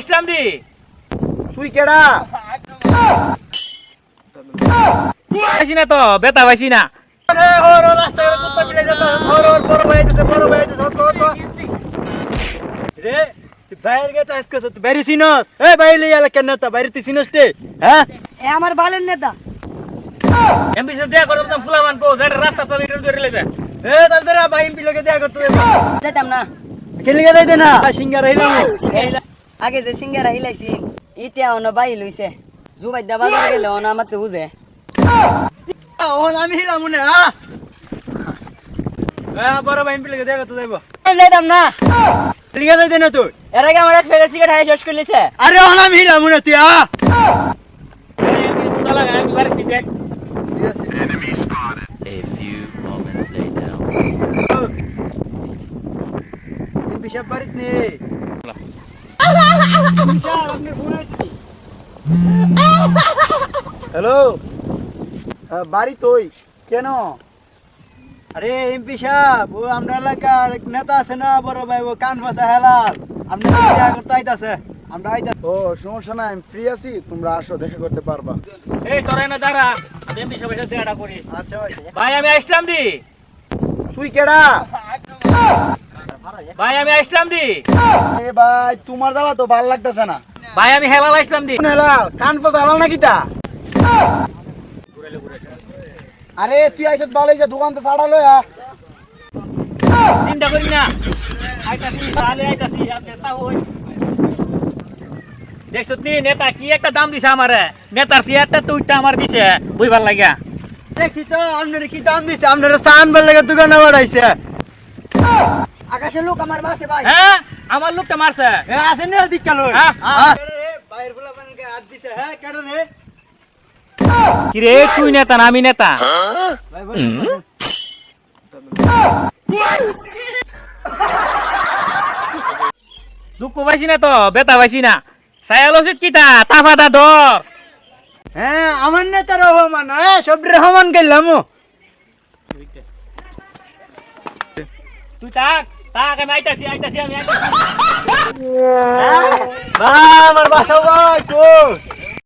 আসলাম দি। তুই কেডা? আসি না তো বেতা পাইছি না। রে তুই বাইরে গেট আজকে তুই বাইরে সিনস এ বাইরে লিয়ে আলে কেন তা বাইরে তুই সিনস তে হ্যাঁ? এ আমার বালের নেতা। এমপি সাহেব দেয়া করো ফুলা মানবো যেটা রাস্তা তো ধরে লেবে এ ভাই এমপি লোকে দেয়া করতে যেতাম না। কেলিগে দেই দে না? সিঙ্গার হইলাম আগে যে সিঙ্গারা হিলাইছি ইতিয়া অন বাই লইছে জুবাই দা বাজার গেলে অন আমাতে বুঝে ও আমি হিলাম না হ্যাঁ এ বড় ভাই এমপি লোকে দেয়া করতে যাইবো যেতাম না লিগে দেই দে না তুই এর আগে আমার এক ফেরে সিগারেট হাই শেষ করলিছে আরে ও আমি হিলাম না তুই আ ফুটা লাগা আমি বাড়ি দেখ Enemy spotted. A few moments later. MP সাহেব বাড়িতে নে হ্যালো বাড়ি তুই। কেন? আরে এমপি সাহেব ও আমরা এলাকার নেতা আছে না বড় ভাই ও কান ফাঁসা হেলাল। করতে আইতাছে? আমরা আইতা ও সমস্যা নাই আমি ফ্রি আছি তোমরা আসো দেখা করতে পারবা। এই তোরা না দাঁড়া আমি এমপি সাহেবের সাথে দেয়াটা করি। আচ্ছা ভাই। ভাই আমি আসলাম দি তুই কেডা? ভাই আমি আসলাম দি। এ ভাই তোমার জ্বালা তো ভালো লাগতেছে না। ভাই আমি হেলাল আসলাম দি। হেলাল কান ফাঁসা হেলাল নাকি তা? আরে তুই আইসত ভালো হইছে দোকান তো ছাড়ালো চিন্তা করি না। আইতাছি তাহলে আইতাছি আর নেতা হই। দেখছ নি নেতা কি একটা দাম দিছে আমারে। নেতার চেয়ারটা তুইটা আমার দিছে বুঝবার লাগিয়া। দেখছি তো আপনার কি দাম দিছে? আপনার সান লাগে দোকানে বাড়াইছে। আকাশের লোক আমার বাসে ভাই। হ্যাঁ আমার লোকটা মারছে। এ আছে না দিক্কা লই হ্যাঁ, হ্যাঁ। বাইরে ফুলা বানকে হাত দিছে হ্যাঁ কেডা রে তুই নেতা না আমি নেতা? দুঃখ পাইছি না তো বেতা পাইছি না। সায়ালসিত কিতা? তাফাটা ধর। হ্যাঁ আমার নেতা রহমান হ্যাঁ সব রহমান গেলাম তুই তাক তাক আমি আইতাছি আইতাছি আমি আইতাছি আমার বাসাও ভাই তো